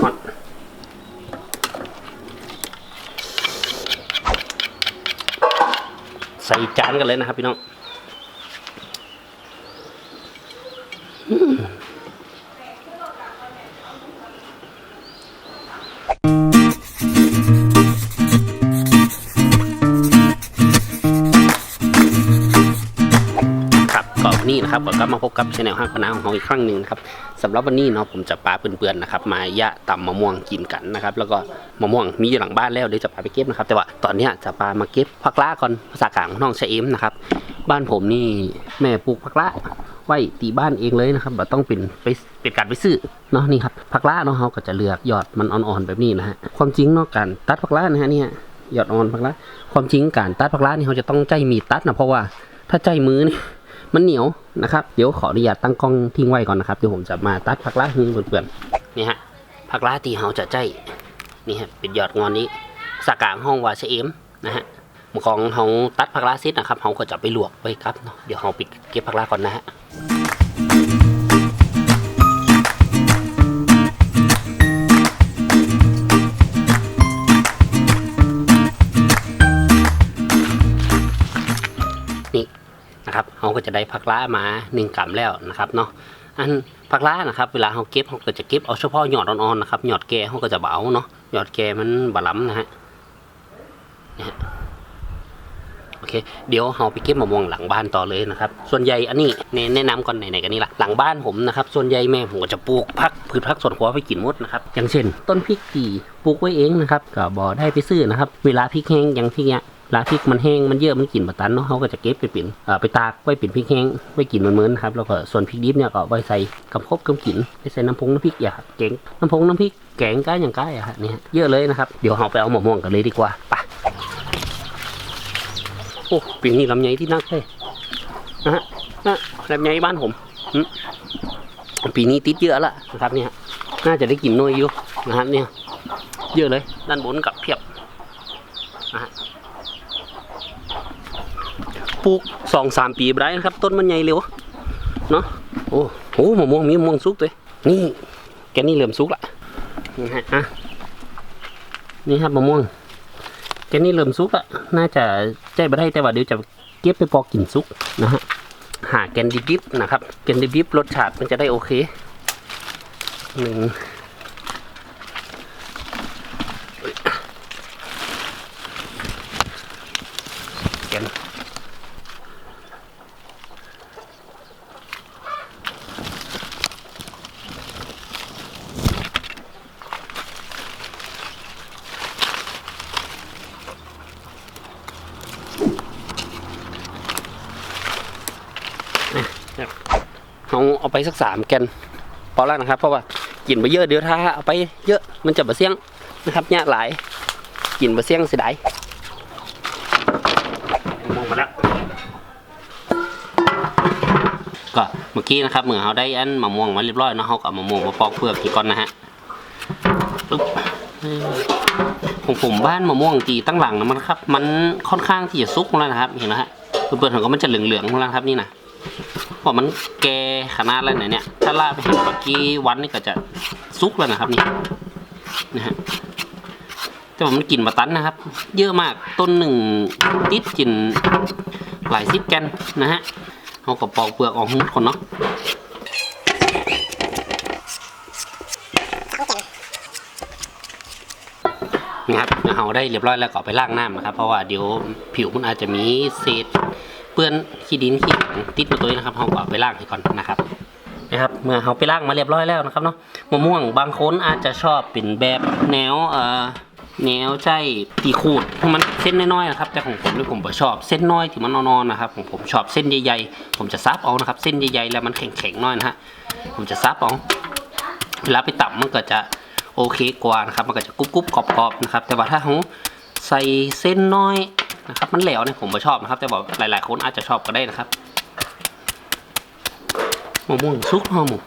ฮอตใส่จานกันเลยนะครับพี่น้อง นะครับก็กลับมาพบกับช anel ห้างปะนาของเราอีกครั้งหนึ่งนะครับสำหรับวันนี้เนาะผมจะปาเพื่อนๆนะครับมายะตำมะม่วงกินกันนะครับแล้วก็มะม่วงมีอยู่หลังบ้านแล้วเดี๋ยวจะพาไปเก็บนะครับแต่ว่าตอนนี้จะปามาเก็บผักละก่อนภาษากลางน้องชะเอมนะครับบ้านผมนี่แม่ปลูกผักละไว้ตีบ้านเองเลยนะครับแบ่ต้องเป็นไปเป็นการไปซื้อเนาะนี่ครับผักละเนาะเขาก็จะเลือกยอดมันอ่อนๆแบบนี้นะฮะความจริงเนาะการตัดผักละนะฮะเนี่ยยอดอ่อนผักละความจริงการตัดผักละนี่เขาจะต้องใจมีดตัดนะเพราะว่าถ้าใจมือนี่ มันเหนียวนะครับ เดี๋ยวขออนุญาตตั้งกล้องทิ้งไว้ก่อนนะครับ เดี๋ยวผมจะมาตัดผักละหึงเพื่อนๆนี่ฮะผักละตีเฮาจะใจนี่ฮะเป็นยอดงอนนี้สากางห้องวาเชเอมนะฮะของเฮาตัดผักละซิดนะครับเฮาก็จะไปลวกไว้ครับเดี๋ยวเฮาปิดเก็บผักละก่อนนะฮะ เราก็จะได้ผักล้ามาหนึ่งกรัมแล้วนะครับเนาะอันผักล้านะครับเวลาเราเก็บเราก็จะเก็บเอาเฉพาะหยอดอ่อนๆนะครับหยอดแก่เราก็จะเบาเนาะหยอดแก่มันบาล้ำนะฮะโอเคเดี๋ยวเราไปเก็บมะม่วงหลังบ้านต่อเลยนะครับ ส่วนใหญ่อันนี้แนะแนะนำก่อนไหนๆกันนี่ละหลังบ้านผมนะครับ ส่วนใหญ่แม่ผมก็จะปลูกผักพืชผักสวนครัวไปกินมดนะครับ อย่างเช่น ต้นพริกที่ปลูกไว้เองนะครับก็บ่ได้ไปซื้อนะครับ เวลาพริกแห้งอย่างพริกเนี้ย ลาพริกมันแห้งมันเยอะมันกลิ่นบะตันเนาะเขาก็จะเก็บไปเป็นอ่อไปตากไว้เป็นพริกแห้งไว้กลิ่นเหมือนๆนะครับแล้วก็ส่วนพริกดิบเนี่ยก็ไว้ใส่กำพบกำกลิ่นไปใส่น้ำพงน้ำพริกอย่าแกงน้ำพงน้ำพริกแกงก้าอย่างก้าอะฮะเนี่ยเยอะเลยนะครับเดี๋ยวเราไปเอาหมะม่วงกันเลยดีกว่าไปโอ้ปีนี้ลำไยที่นักเลยนะฮะนะลำไยบ้านผมปีนี้ติดเยอะละนะครับเนี่ยน่าจะได้กินน้อยอยู่นะฮะเนี่ยเยอะเลยด้านบนกับเพียบนะฮะ ปลูกสองสามปีไปได้นะครับ ต้นมันใหญ่เร็วเนาะโอ้โหมะม่วงมีมะม่วงสุกเลยนี่แกนี่เริ่อมสุกละนี่ฮะอะนี่ครับมะม่วงแกนี่เริ่อมสุกละน่าจะใจไปได้แต่ว่าเดี๋ยวจะเก็บไปปอกกินสุกนะฮะหาแกนดิบๆนะครับแกนดิบๆรสชาติมันจะได้โอเคหนึ่งแกน เอาเอาไปสักสามแกนพอแล้วนะครับ เพราะว่ากินไปเยอะเดี๋ยวถ้าเอาไปเยอะมันจะบะเสียงนะครับเนี่ยหลายกินบะเสียงเสียดายมองมาแล้วก็เมื่อกี้นะครับเหมือนเขาได้อันมะม่วงมาเรียบร้อยนะเขาก็เอามะม่วงมาปอกเปลือกทีก่อนนะฮะของผมบ้านมะม่วงตีตั้งหลังนะมันครับ มันค่อนข้างที่จะซุกแล้วนะครับ เห็นไหมฮะเปลือกของก็มันจะเหลืองๆแล้วครับนี่นะ ผมมันแกขนาดแล้วไหนเนี่ย ถ้าล่าไปเห็นเมื่อกี้วันนี่ก็จะซุกแล้วนะครับนี่นะฮะแต่ผมมันกลิ่นบะตันนะครับ เยอะมากต้นหนึ่งติดกลิ่นหลายสิบแกนนะฮะเอากระปอกเปลือกออกหุ้มคนเนาะนี่ครับเอาได้เรียบร้อยแล้วก็ไปล้างน้ำนะครับ เพราะว่าเดี๋ยวผิวมันอาจจะมีเศษ เปื้อนขี้ดินขี้หนังติดมาตัวนี้นะครับเราก็เอาไปล้างให้ก่อนนะครับนะครับเมื่อเราไปล้างมาเรียบร้อยแล้วนะครับเนาะมะม่วงบางคนอาจจะชอบเป็นแบบแนวเอ่อแนวใจตีขูดมันเส้นน้อยๆนะครับ แต่ของผมนี่ผมชอบเส้นน้อยที่มันนอนๆนะครับของผมชอบเส้นใหญ่ๆผมจะซับเอานะครับ เส้นใหญ่ๆแล้วมันแข็งๆน้อยนะฮะผมจะซับเอาเวลาไปตับมันก็จะโอเคกว่านะครับ มันก็จะกรุบๆกรอบๆนะครับ แต่ว่าถ้าเราใส่เส้นน้อย นะครับ มันแหลวเนี่ยผมไม่ชอบนะครับ แต่บอกหลาย ๆ คนอาจจะชอบก็ได้นะครับมะม่วงซุกหอหมู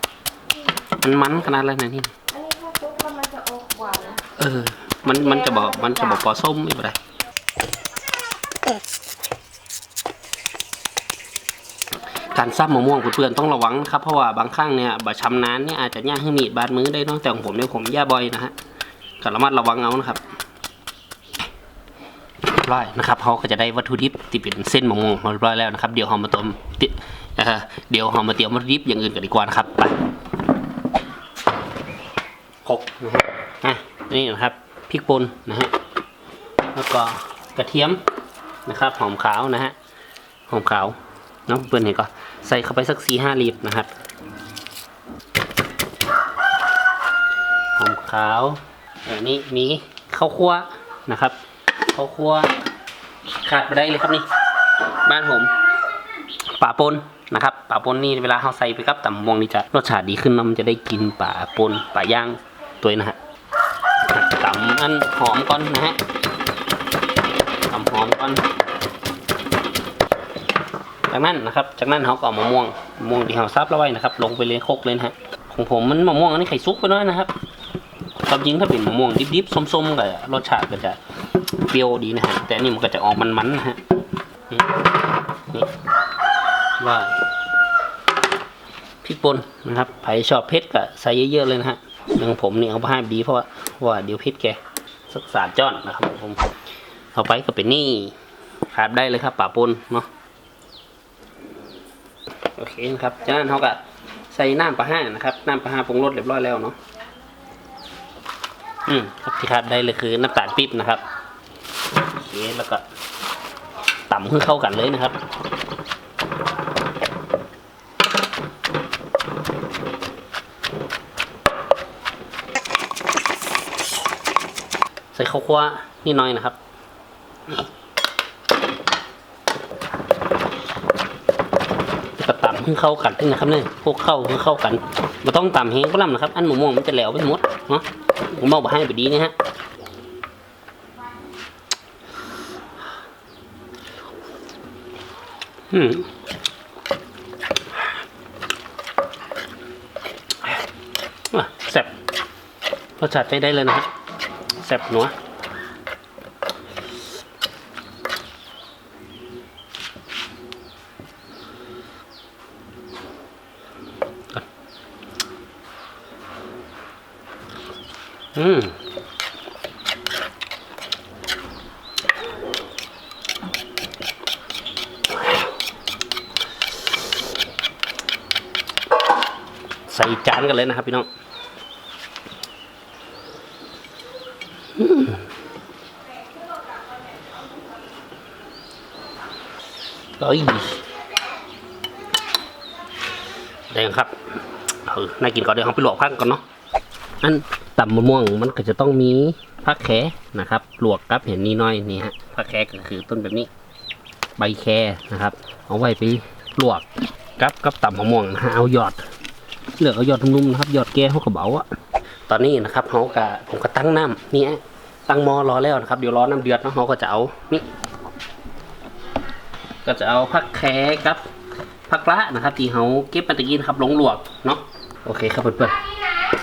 มันมันขนาดอะไรนะนี่อันนี้ถ้าซุปแล้วมันจะออกหวานนะเออ มันมันจะบอกมันจะบอกปอส้มไม่เป็นไรการซับมะม่วงเพื่อนๆต้องระวังนะครับเพราะว่าบางครั้งเนี่ยบะชำนานเนี่ยอาจจะย่างให้มีดบาดมือได้เนอะแต่ของผมเนี่ยผมย่าบ่อยนะฮะก็ระมัดระวังเอานะครับเร้อยนะครับเขาก็จะได้วัตถุดิบที่เป็นเส้นมะม่วงมาเรียบร้อยแล้วนะครับ เดี๋ยวเรามาต้มเดี๋ยวเรามาเตรียมวัตถุดิบอย่างอื่นกันดีกว่านะครับไปหกนะฮะอะนี่นะครับพริกป่นนะฮะแล้วก็กระเทียมนะครับ หอมขาวนะฮะหอมขาวเน้องเพื่อนเห็นก็ใส่เข้าไปสักสี่ห้าลีบนะครับหอมขาวออนี่มีข้าวคั่วนะครับข้าวคั่ว ขาดไปได้เลยครับนี่ บ้านผมป่าปนนะครับป่าปนนี่เวลาเราใส่ไปกับตำมวงนี่จะรสชาติดีขึ้นนอะมันจะได้กินป่าปนป่าย่างตัวนะฮะตำอันหอมก่อนนะฮะตำหอมก่อนจากนั้นนะครับ จากนั้นเขาก็เอามะม่วงมะม่วงที่เราซับแล้วไว้นะครับ ลงไปเลยโคกเลยนะฮะของผมมันมะม่วงอันนี้ไข่ซุกไปน้อยนะครับความจริงถ้าเป็นมะม่วงดิบๆส้มๆก็รสชาติก็จะ เปรี้ยวดีนะฮะ แต่อันนี่มันก็จะออกมันๆนะฮะ นี่นี่ว่าพริกป่นนะครับใครชอบเผ็ดก็ใส่เยอะๆเลยนะฮะอย่างผมนี่เอาไปให้ดีเพราะว่าว่าเดี๋ยวเผ็ดแกสักสามจ้อนนะครับผมเอาไปก็เป็นนี่ขาดได้เลยครับป่าปนเนาะโอเคนะครับจากนั้นเขาก็ใส่น้ำปลาห้านะครับน้ำปลาห้าปรุงรสเรียบร้อยแล้วเนาะอืมครับที่ขาดได้เลยคือน้ำตาลปี๊บนะครับ โอแล้วก็ต่ำให้เข้ากันเลยนะครับใส่ข้าวคั่วนิดน่อยนะครับ ก็ต่ำให้เข้ากันนะครับเนี่ยพวกเข้าให้เข้ากันไม่ต้องต่ำแห้งก็ลำนะครับ อันหมูม่วงมันจะแหลวไปหมดเนาะผมบอกให้ไปดีนะฮะ อืมอะ แซ่บรสชาติใช้ได้เลยนะครับแซ่บหนัวอืม ใส่ จานกันเลยนะครับ พี่น้องเอ้ยได้ยังครับเออน่ากินก่อนเดี๋ยวเราไปลวกพักก่อนเนาะอันต่ำมะม่วงมันก็จะต้องมีผักแขนะครับ ลวกกับเห็นนี่น้อยนี่ฮะผักแขก็คือต้นแบบนี้ ใบแคนะครับ เอาไว้ไปลวกกับกับต่ำมะม่วงนะฮะเอายอด เหลือเอายอดนุ่มๆนะครับ ยอดแก้เขากระเบาอะตอนนี้นะครับเขากะผมก็ตั้งน้ำนี่ตั้งหม้อรอแล้วนะครับ เดี๋ยวรอน้ำเดือดเนาะเขาก็จะเอานี่ก็จะเอาผักแคกับผักละนะครับที่เขาเก็บมาตะกี้นะครับลงหลวกเนาะโอเคครับเพื่อน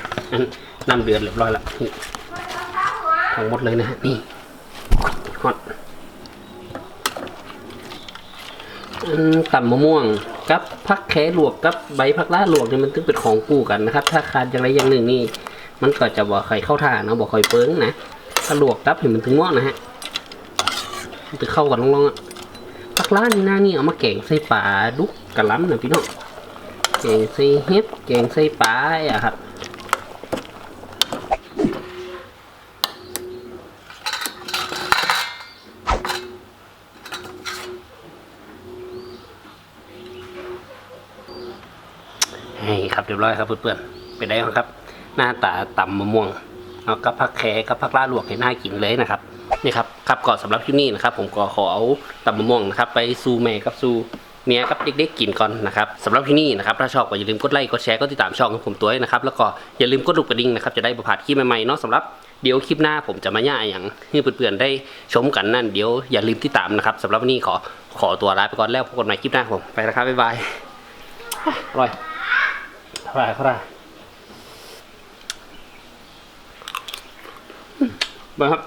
ๆน้ำเดือดเรียบร้อยแล้วนี่ทั้งหมดเลยนะฮะนี่ฮอตอันต่ำมะม่วง กับพักแคลวกกับใบพักล่าลวกเนี่ยมันต้องเป็นของกู่กันนะครับ ถ้าขาดอย่างไรอย่างหนึ่งนี่มันก็จะบอกใครเข้าท่านะบอกคอยเปิ้งนะถ้าลวกกับเห็นมันถึงงอนะฮะมันจะเข้ากันลองๆอะพักล่านี่นะนี่เอามาแกงใส่ปลาดุกกระล้ำนะพี่น้องแกงใส่เห็บแกงใส่ปลาอะครับ นี่ ครับเรียบร้อยครับเพื่อนๆเป็นไงบ้ครับ หน้าตาตำมะม่วงเอากับผักแขกับผักล่าลวกให้น่ากินเลยนะครับนี่ครับครับก่อนสำหรับคลิปนี้นะครับ ผมก็ขอเอาตำมะม่วงนะครับ ไปสู่แม่กับสู่เมียกับเด็กๆกินก่อนนะครับสำหรับที่นี่นะครับถ้าชอบก็อย่าลืมกดไลค์กดแชร์กดติดตามช่องของผมตัวนะครับแล้วก็อย่าลืมกดลูกกระดิ่งนะครับจะได้ประพาดคลิปใหม่ๆเนาะสำหรับเดี๋ยวคลิปหน้าผมจะมาย่าอย่างให้เพื่อนๆได้ชมกันนั่นเดี๋ยวอย่าลืมติดตามนะครับสำหรับวันนี้ขอขอตัวลาไปก่อนแล้วพบกันใหม่คลิปหน้าผมไปแล้วครับบ๊ายบายอร่อย เท่าไหร่เท่าไหร่มาครับ